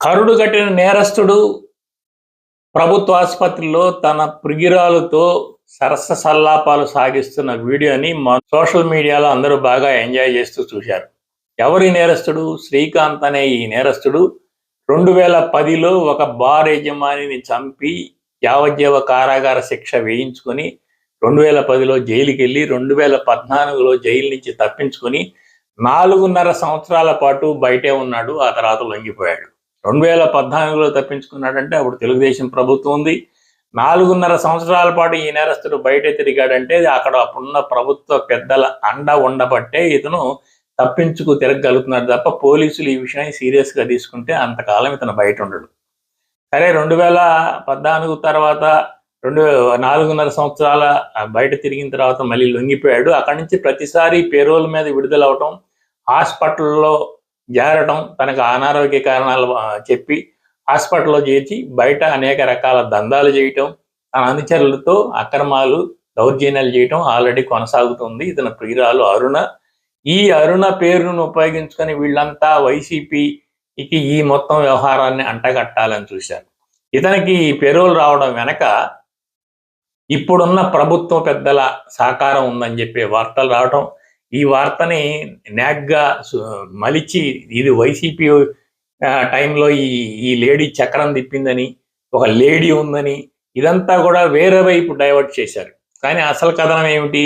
కరుడు కట్టిన నేరస్తుడు ప్రభుత్వ ఆసుపత్రిలో తన ప్రిగిరాలతో సరస సల్లాపాలు సాగిస్తున్న వీడియోని మా సోషల్ మీడియాలో అందరూ బాగా ఎంజాయ్ చేస్తూ చూశారు. ఎవరి నేరస్తుడు? శ్రీకాంత్ అనే ఈ నేరస్తుడు రెండు వేల పదిలో ఒక బార్ యజమానిని చంపి యావజ్జీవ కారాగార శిక్ష వేయించుకొని రెండు వేల పదిలో జైలుకి వెళ్ళి రెండు వేల పద్నాలుగులో జైలు నుంచి తప్పించుకొని నాలుగున్నర సంవత్సరాల పాటు బయటే ఉన్నాడు. ఆ తర్వాత లొంగిపోయాడు. రెండు వేల పద్నాలుగులో తప్పించుకున్నాడంటే అప్పుడు తెలుగుదేశం ప్రభుత్వం ఉంది. నాలుగున్నర సంవత్సరాల పాటు ఈ నేరస్తుడు బయట తిరిగాడంటే అక్కడ అప్పుడున్న ప్రభుత్వ పెద్దల అండ ఉండబట్టే ఇతను తప్పించుకు తిరగలుగుతున్నాడు తప్ప పోలీసులు ఈ విషయాన్ని సీరియస్గా తీసుకుంటే అంతకాలం ఇతను బయట ఉండడు. సరే రెండు వేల పద్నాలుగు తర్వాత రెండు నాలుగున్నర సంవత్సరాల బయట తిరిగిన తర్వాత మళ్ళీ లొంగిపోయాడు. అక్కడి నుంచి ప్రతిసారి పేరోల్ మీద విడుదలవటం హాస్పిటల్లో జారడం తనకు అనారోగ్య కారణాలు చెప్పి హాస్పిటల్లో చేర్చి బయట అనేక రకాల దందాలు చేయటం తన అనుచరులతో అక్రమాలు దౌర్జన్యాలు చేయటం ఆల్రెడీ కొనసాగుతుంది. ఇతని ప్రియురాలు అరుణ. ఈ అరుణ పేరును ఉపయోగించుకొని వీళ్ళంతా వైసీపీకి ఈ మొత్తం వ్యవహారాన్ని అంటగట్టాలని చూశారు. ఇతనికి పెరోల్ రావడం వెనక ఇప్పుడున్న ప్రభుత్వ పెద్దల సహకారం ఉందని చెప్పే వార్తలు రావటం ఈ వార్తని నాగ్గా మలిచి ఇది వైసీపీ టైంలో ఈ ఈ లేడీ చక్రం తిప్పిందని ఒక లేడీ ఉందని ఇదంతా కూడా వేరే వైపు డైవర్ట్ చేశారు. కానీ అసలు కథనం ఏమిటి?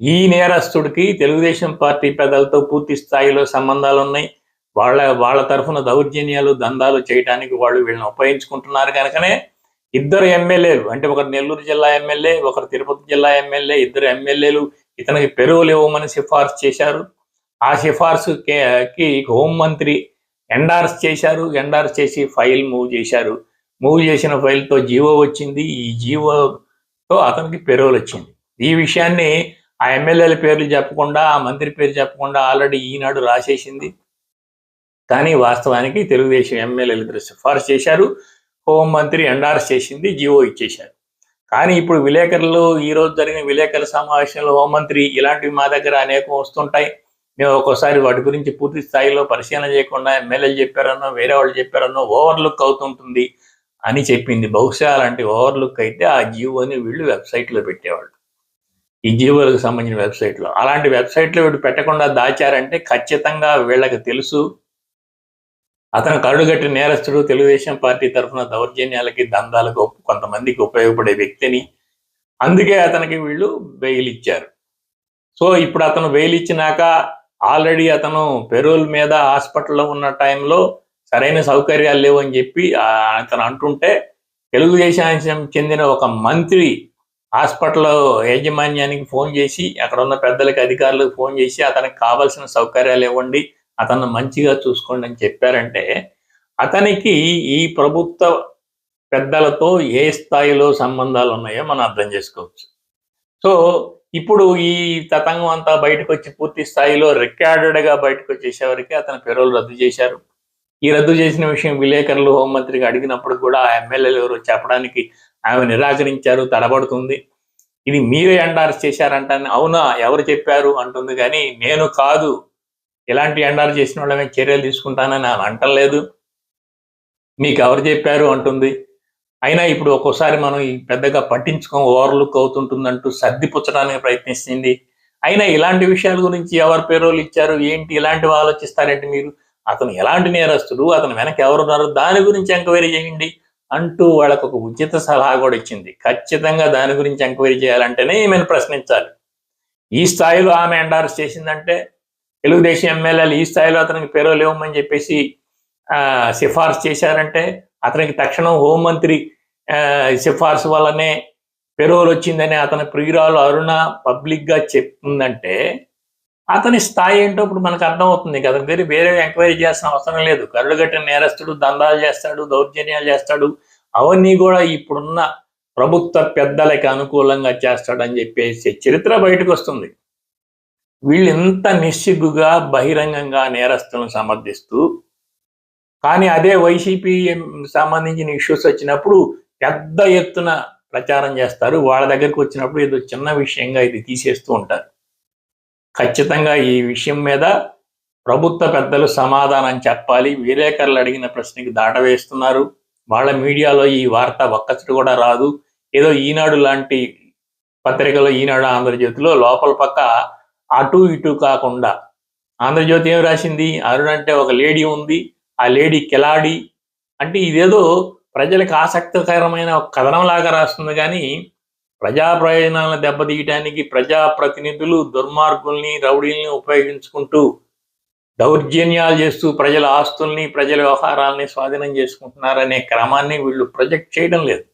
ఈ నేరస్తుడికి తెలుగుదేశం పార్టీ పెద్దలతో పూర్తి స్థాయిలో సంబంధాలు ఉన్నాయి. వాళ్ళ వాళ్ళ తరఫున దౌర్జన్యాలు దందాలు చేయడానికి వాళ్ళు వీళ్ళని ఉపయోగించుకుంటున్నారు కనుకనే ఇద్దరు ఎమ్మెల్యేలు అంటే ఒకరు నెల్లూరు జిల్లా ఎమ్మెల్యే ఒకరు తిరుపతి జిల్లా ఎమ్మెల్యే ఇద్దరు ఎమ్మెల్యేలు ఇతనికి పెరువులు ఇవ్వమని సిఫార్సు చేశారు. ఆ సిఫార్సుకి హోంమంత్రి ఎండార్స్ చేశారు. ఎండార్స్ చేసి ఫైల్ మూవ్ చేశారు. మూవ్ చేసిన ఫైల్తో జీవో వచ్చింది. ఈ జీవోతో అతనికి పెరువులు వచ్చింది. ఈ విషయాన్ని ఆ ఎమ్మెల్యేల పేర్లు చెప్పకుండా ఆ మంత్రి పేరు చెప్పకుండా ఆల్రెడీ ఈనాడు రాసేసింది. కానీ వాస్తవానికి తెలుగుదేశం ఎమ్మెల్యేలు ఇద్దరు సిఫార్సు చేశారు. హోంమంత్రి ఎండార్స్ చేసింది జీవో ఇచ్చేశారు. కానీ ఇప్పుడు విలేకరులు ఈ రోజు జరిగిన విలేకరుల సమావేశంలో హోంమంత్రి ఇలాంటివి మా దగ్గర అనేకం వస్తుంటాయి. మేము ఒక్కోసారి వాటి గురించి పూర్తి స్థాయిలో పరిశీలన చేయకుండా ఎమ్మెల్యేలు చెప్పారనో వేరే వాళ్ళు చెప్పారనో ఓవర్లుక్ అవుతుంటుంది అని చెప్పింది. బహుశా అలాంటి ఓవర్లుక్ అయితే ఆ జీవోని వీళ్ళు వెబ్సైట్లో పెట్టేవాళ్ళు. ఈ జీవోలకు సంబంధించిన వెబ్సైట్లో. అలాంటి వెబ్సైట్లో వీళ్ళు పెట్టకుండా దాచారంటే ఖచ్చితంగా వీళ్ళకి తెలుసు. అతను కరుడుగట్టి నేరస్తుడు. తెలుగుదేశం పార్టీ తరఫున దౌర్జన్యాలకి దందాలకు కొంతమందికి ఉపయోగపడే వ్యక్తిని. అందుకే అతనికి వీళ్ళు బెయిల్ ఇచ్చారు. సో ఇప్పుడు అతను బెయిల్ ఇచ్చినాక ఆల్రెడీ అతను పెరోల్ మీద హాస్పిటల్లో ఉన్న టైంలో సరైన సౌకర్యాలు లేవు అని చెప్పి అతను అంటుంటే తెలుగుదేశం చెందిన ఒక మంత్రి హాస్పిటల్ యాజమాన్యానికి ఫోన్ చేసి అక్కడ ఉన్న పెద్దలకి అధికారులకు ఫోన్ చేసి అతనికి కావాల్సిన సౌకర్యాలు ఇవ్వండి అతను మంచిగా చూసుకోండి అని చెప్పారంటే అతనికి ఈ ప్రభుత్వ పెద్దలతో ఏ స్థాయిలో సంబంధాలు ఉన్నాయో మనం అర్థం చేసుకోవచ్చు. సో ఇప్పుడు ఈ తతంగం అంతా బయటకు వచ్చి పూర్తి స్థాయిలో రికార్డెడ్గా బయటకు వచ్చేసేవరకు అతని పెరోలు రద్దు చేశారు. ఈ రద్దు చేసిన విషయం విలేకరులు హోంమంత్రికి అడిగినప్పుడు కూడా ఆ ఎమ్మెల్యేలు ఎవరు చెప్పడానికి ఆమె నిరాకరించారు తడబడుతుంది. ఇది మీరే ఎండార్స్ చేశారంట అవునా ఎవరు చెప్పారు అంటుంది కానీ నేను కాదు. ఇలాంటి ఎండాలు చేసిన వాళ్ళమే చర్యలు తీసుకుంటానని ఆమె అంటలేదు మీకు ఎవరు చెప్పారు అంటుంది. అయినా ఇప్పుడు ఒక్కోసారి మనం పెద్దగా పట్టించుకో ఓవర్లుక్ అవుతుంటుందంటూ సర్దిపుచ్చడానికి ప్రయత్నిస్తుంది. అయినా ఇలాంటి విషయాల గురించి ఎవరు పేరోలు ఇచ్చారు? ఏంటి? ఇలాంటివి ఆలోచిస్తారంటే మీరు అతను ఎలాంటి నేరస్తుడు? అతను వెనక ఎవరున్నారు దాని గురించి ఎంక్వైరీ చేయండి అంటూ వాళ్ళకు ఒక ఉచిత సలహా కూడా ఇచ్చింది. ఖచ్చితంగా దాని గురించి ఎంక్వైరీ చేయాలంటేనే ఈమెను ప్రశ్నించాలి. ఈ స్థాయిలో ఆమె ఎండార్స్ చేసిందంటే తెలుగుదేశం ఎమ్మెల్యేలు ఈ స్థాయిలో అతనికి పేరు లేవమని చెప్పేసి సిఫార్సు చేశారంటే అతనికి తక్షణం హోంమంత్రి సిఫార్సు వల్లనే పెరోల్ వచ్చిందని అతని ప్రియురాలు అరుణ పబ్లిక్గా చెప్తుందంటే అతని స్థాయి ఏంటో ఇప్పుడు మనకు అర్థమవుతుంది కదా. పేరు వేరే ఎంక్వైరీ చేసిన అవసరం లేదు. కరుడుగట్టిన నేరస్తుడు దందాలు చేస్తాడు దౌర్జన్యాలు చేస్తాడు అవన్నీ కూడా ఇప్పుడున్న ప్రభుత్వ పెద్దలకి అనుకూలంగా చేస్తాడని చెప్పేసి చరిత్ర బయటకు వస్తుంది వీళ్ళు ఎంత నిస్సిగ్గుగా బహిరంగంగా నేరస్తులను సమర్థిస్తూ కానీ అదే వైసీపీ సంబంధించిన ఇష్యూస్ వచ్చినప్పుడు పెద్ద ఎత్తున ప్రచారం చేస్తారు. వాళ్ళ దగ్గరికి వచ్చినప్పుడు ఏదో చిన్న విషయంగా ఇది తీసేస్తూ ఉంటారు. ఖచ్చితంగా ఈ విషయం మీద ప్రభుత్వ పెద్దలు సమాధానం చెప్పాలి. విలేకరులు అడిగిన ప్రశ్నకి దాటవేస్తున్నారు వాళ్ళ మీడియాలో ఈ వార్త ఒక్కటి కూడా రాదు. ఏదో ఈనాడు లాంటి పత్రికలో ఈనాడు ఆంధ్రజ్యోతిలో లోపల పక్క అటు ఇటు కాకుండా ఆంధ్రజ్యోతి ఏం రాసింది? అరుణ్ అంటే ఒక లేడీ ఉంది. ఆ లేడీ కిలాడి. అంటే ఇదేదో ప్రజలకు ఆసక్తికరమైన ఒక కథనం లాగా రాస్తుంది కానీ ప్రజా ప్రయోజనాలను దెబ్బతీయటానికి ప్రజాప్రతినిధులు దుర్మార్గుల్ని రౌడీల్ని ఉపయోగించుకుంటూ దౌర్జన్యాలు చేస్తూ ప్రజల ఆస్తుల్ని ప్రజల వ్యవహారాల్ని స్వాధీనం చేసుకుంటున్నారనే క్రమాన్ని వీళ్ళు ప్రొజెక్ట్ చేయడం లేదు.